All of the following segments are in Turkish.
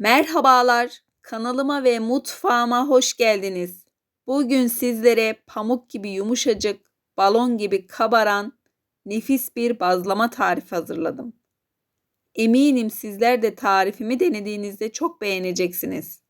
Merhabalar, kanalıma ve mutfağıma hoş geldiniz. Bugün sizlere pamuk gibi yumuşacık, balon gibi kabaran nefis bir bazlama tarifi hazırladım. Eminim sizler de tarifimi denediğinizde çok beğeneceksiniz.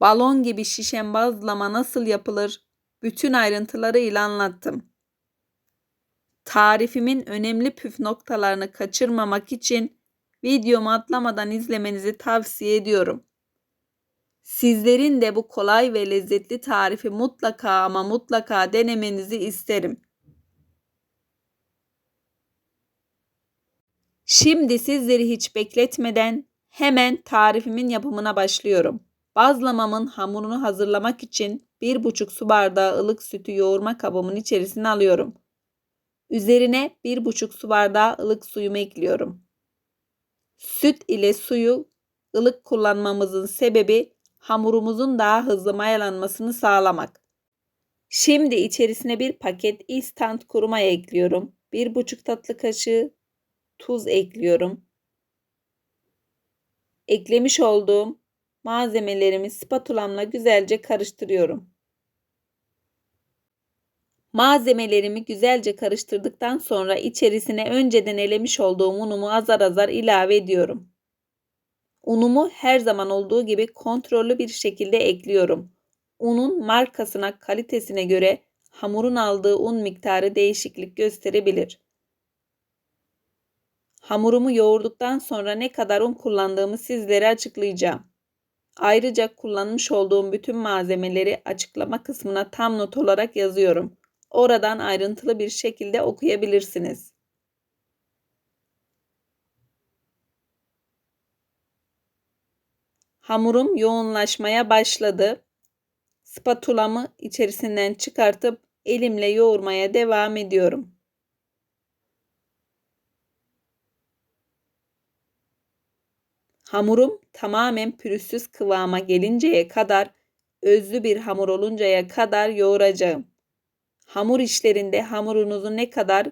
Balon gibi şişen bazlama nasıl yapılır? Bütün ayrıntılarıyla anlattım. Tarifimin önemli püf noktalarını kaçırmamak için videomu atlamadan izlemenizi tavsiye ediyorum. Sizlerin de bu kolay ve lezzetli tarifi mutlaka ama mutlaka denemenizi isterim. Şimdi sizleri hiç bekletmeden hemen tarifimin yapımına başlıyorum. Bazlamamın hamurunu hazırlamak için 1,5 su bardağı ılık sütü yoğurma kabımın içerisine alıyorum. Üzerine 1,5 su bardağı ılık suyumu ekliyorum. Süt ile suyu ılık kullanmamızın sebebi hamurumuzun daha hızlı mayalanmasını sağlamak. Şimdi içerisine bir paket instant kuru maya ekliyorum. 1,5 tatlı kaşığı tuz ekliyorum. Eklemiş olduğum malzemelerimi spatulamla güzelce karıştırıyorum. Malzemelerimi güzelce karıştırdıktan sonra içerisine önceden elemiş olduğum unumu azar azar ilave ediyorum. Unumu her zaman olduğu gibi kontrollü bir şekilde ekliyorum. Unun markasına, kalitesine göre hamurun aldığı un miktarı değişiklik gösterebilir. Hamurumu yoğurduktan sonra ne kadar un kullandığımı sizlere açıklayacağım. Ayrıca kullanmış olduğum bütün malzemeleri açıklama kısmına tam not olarak yazıyorum. Oradan ayrıntılı bir şekilde okuyabilirsiniz. Hamurum yoğunlaşmaya başladı. Spatulamı içerisinden çıkartıp elimle yoğurmaya devam ediyorum. Hamurum tamamen pürüzsüz kıvama gelinceye kadar, özlü bir hamur oluncaya kadar yoğuracağım. Hamur işlerinde hamurunuzu ne kadar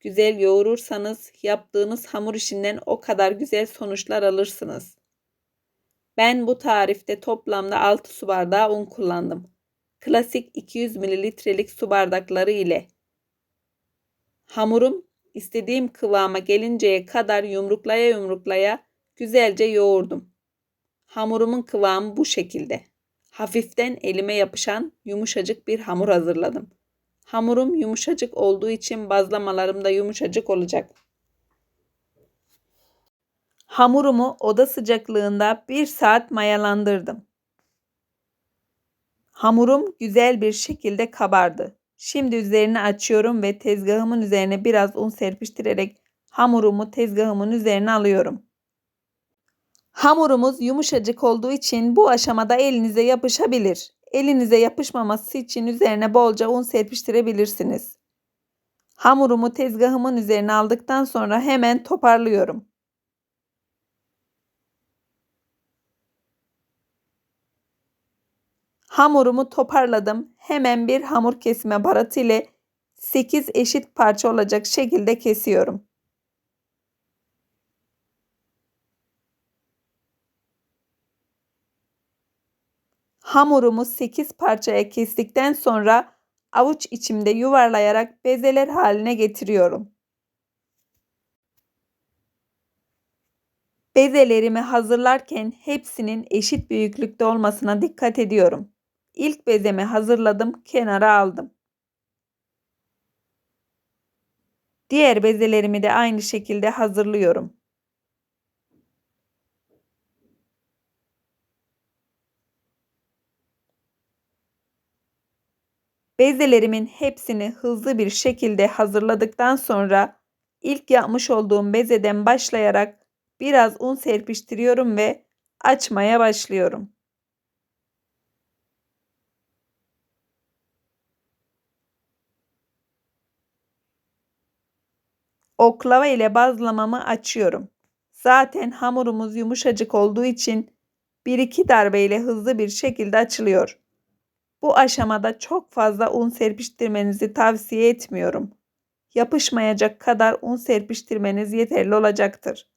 güzel yoğurursanız yaptığınız hamur işinden o kadar güzel sonuçlar alırsınız. Ben bu tarifte toplamda 6 su bardağı un kullandım. Klasik 200 mililitrelik su bardakları ile. Hamurum istediğim kıvama gelinceye kadar yumruklaya yumruklaya güzelce yoğurdum. Hamurumun kıvamı bu şekilde. Hafiften elime yapışan yumuşacık bir hamur hazırladım. Hamurum yumuşacık olduğu için bazlamalarım da yumuşacık olacak. Hamurumu oda sıcaklığında bir saat mayalandırdım. Hamurum güzel bir şekilde kabardı. Şimdi üzerini açıyorum ve tezgahımın üzerine biraz un serpiştirerek hamurumu tezgahımın üzerine alıyorum. Hamurumuz yumuşacık olduğu için bu aşamada elinize yapışabilir. Elinize yapışmaması için üzerine bolca un serpiştirebilirsiniz. Hamurumu tezgahımın üzerine aldıktan sonra hemen toparlıyorum. Hamurumu toparladım. Hemen bir hamur kesme aparatı ile 8 eşit parça olacak şekilde kesiyorum. Hamurumu 8 parçaya kestikten sonra avuç içimde yuvarlayarak bezeler haline getiriyorum. Bezelerimi hazırlarken hepsinin eşit büyüklükte olmasına dikkat ediyorum. İlk bezemi hazırladım, kenara aldım. Diğer bezelerimi de aynı şekilde hazırlıyorum. Bezelerimin hepsini hızlı bir şekilde hazırladıktan sonra ilk yapmış olduğum bezeden başlayarak biraz un serpiştiriyorum ve açmaya başlıyorum. Oklava ile bazlamamı açıyorum. Zaten hamurumuz yumuşacık olduğu için 1-2 darbe ile hızlı bir şekilde açılıyor. Bu aşamada çok fazla un serpiştirmenizi tavsiye etmiyorum. Yapışmayacak kadar un serpiştirmeniz yeterli olacaktır.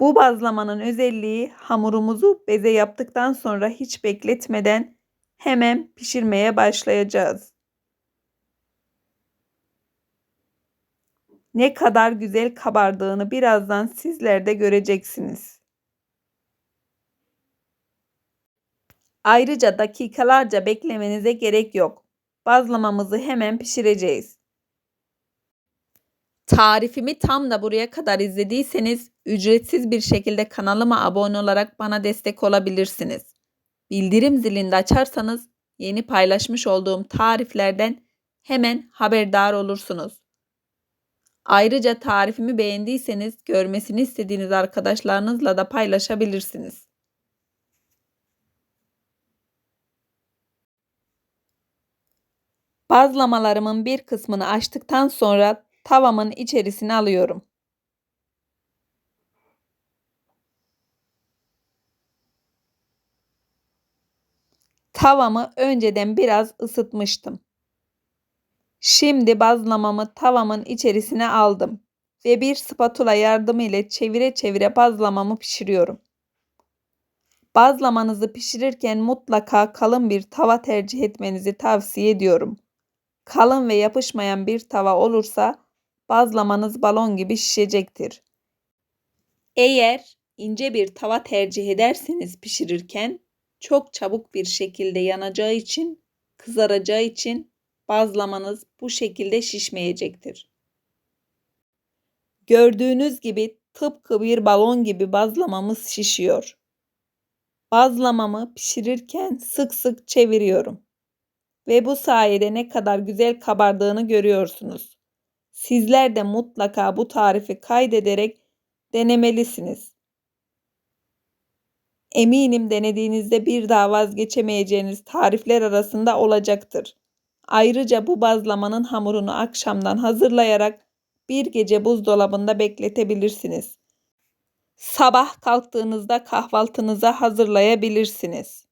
Bu bazlamanın özelliği hamurumuzu beze yaptıktan sonra hiç bekletmeden hemen pişirmeye başlayacağız. Ne kadar güzel kabardığını birazdan sizler de göreceksiniz. Ayrıca dakikalarca beklemenize gerek yok. Bazlamamızı hemen pişireceğiz. Tarifimi tam da buraya kadar izlediyseniz ücretsiz bir şekilde kanalıma abone olarak bana destek olabilirsiniz. Bildirim zilini de açarsanız yeni paylaşmış olduğum tariflerden hemen haberdar olursunuz. Ayrıca tarifimi beğendiyseniz görmesini istediğiniz arkadaşlarınızla da paylaşabilirsiniz. Bazlamalarımın bir kısmını açtıktan sonra tavamın içerisine alıyorum. Tavamı önceden biraz ısıtmıştım. Şimdi bazlamamı tavamın içerisine aldım ve bir spatula yardımı ile çevire çevire bazlamamı pişiriyorum. Bazlamanızı pişirirken mutlaka kalın bir tava tercih etmenizi tavsiye ediyorum. Kalın ve yapışmayan bir tava olursa bazlamanız balon gibi şişecektir. Eğer ince bir tava tercih ederseniz pişirirken çok çabuk bir şekilde yanacağı için, kızaracağı için bazlamanız bu şekilde şişmeyecektir. Gördüğünüz gibi tıpkı bir balon gibi bazlamamız şişiyor. Bazlamamı pişirirken sık sık çeviriyorum. Ve bu sayede ne kadar güzel kabardığını görüyorsunuz. Sizler de mutlaka bu tarifi kaydederek denemelisiniz. Eminim denediğinizde bir daha vazgeçemeyeceğiniz tarifler arasında olacaktır. Ayrıca bu bazlamanın hamurunu akşamdan hazırlayarak bir gece buzdolabında bekletebilirsiniz. Sabah kalktığınızda kahvaltınıza hazırlayabilirsiniz.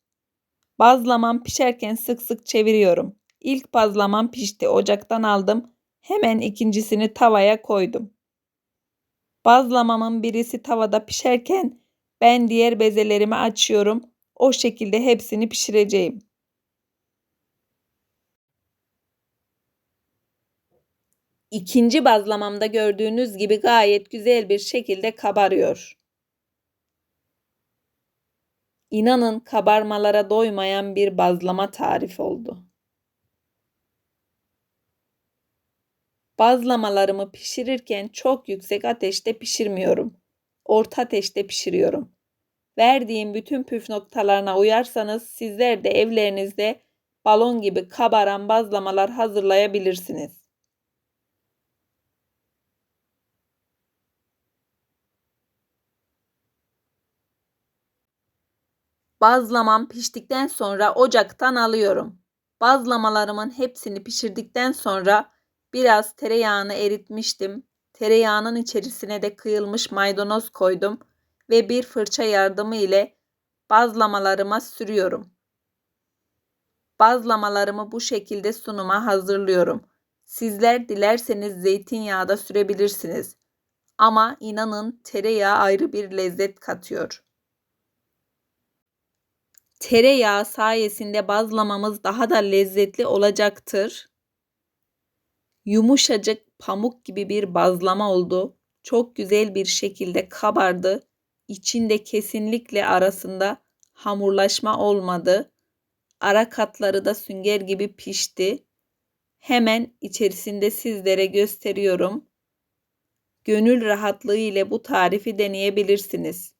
Bazlamam pişerken sık sık çeviriyorum. İlk bazlamam pişti. Ocaktan aldım. Hemen ikincisini tavaya koydum. Bazlamamın birisi tavada pişerken ben diğer bezelerimi açıyorum. O şekilde hepsini pişireceğim. İkinci bazlamamda gördüğünüz gibi gayet güzel bir şekilde kabarıyor. İnanın kabarmalara doymayan bir bazlama tarif oldu. Bazlamalarımı pişirirken çok yüksek ateşte pişirmiyorum. Orta ateşte pişiriyorum. Verdiğim bütün püf noktalarına uyarsanız sizler de evlerinizde balon gibi kabaran bazlamalar hazırlayabilirsiniz. Bazlamam piştikten sonra ocaktan alıyorum. Bazlamalarımın hepsini pişirdikten sonra biraz tereyağını eritmiştim. Tereyağının içerisine de kıyılmış maydanoz koydum ve bir fırça yardımı ile bazlamalarıma sürüyorum. Bazlamalarımı bu şekilde sunuma hazırlıyorum. Sizler dilerseniz zeytinyağı da sürebilirsiniz. Ama inanın tereyağı ayrı bir lezzet katıyor. Tereyağı sayesinde bazlamamız daha da lezzetli olacaktır. Yumuşacık pamuk gibi bir bazlama oldu. Çok güzel bir şekilde kabardı. İçinde kesinlikle arasında hamurlaşma olmadı. Ara katları da sünger gibi pişti. Hemen içerisinde sizlere gösteriyorum. Gönül rahatlığı ile bu tarifi deneyebilirsiniz.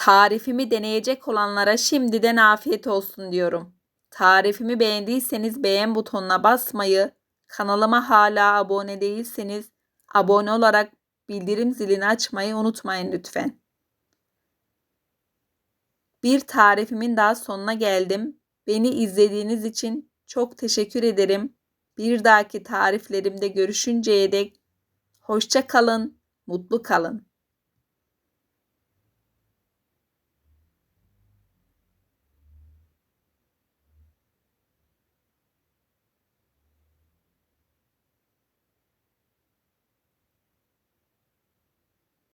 Tarifimi deneyecek olanlara şimdiden afiyet olsun diyorum. Tarifimi beğendiyseniz beğen butonuna basmayı, kanalıma hala abone değilseniz abone olarak bildirim zilini açmayı unutmayın lütfen. Bir tarifimin daha sonuna geldim. Beni izlediğiniz için çok teşekkür ederim. Bir dahaki tariflerimde görüşünceye dek hoşça kalın, mutlu kalın.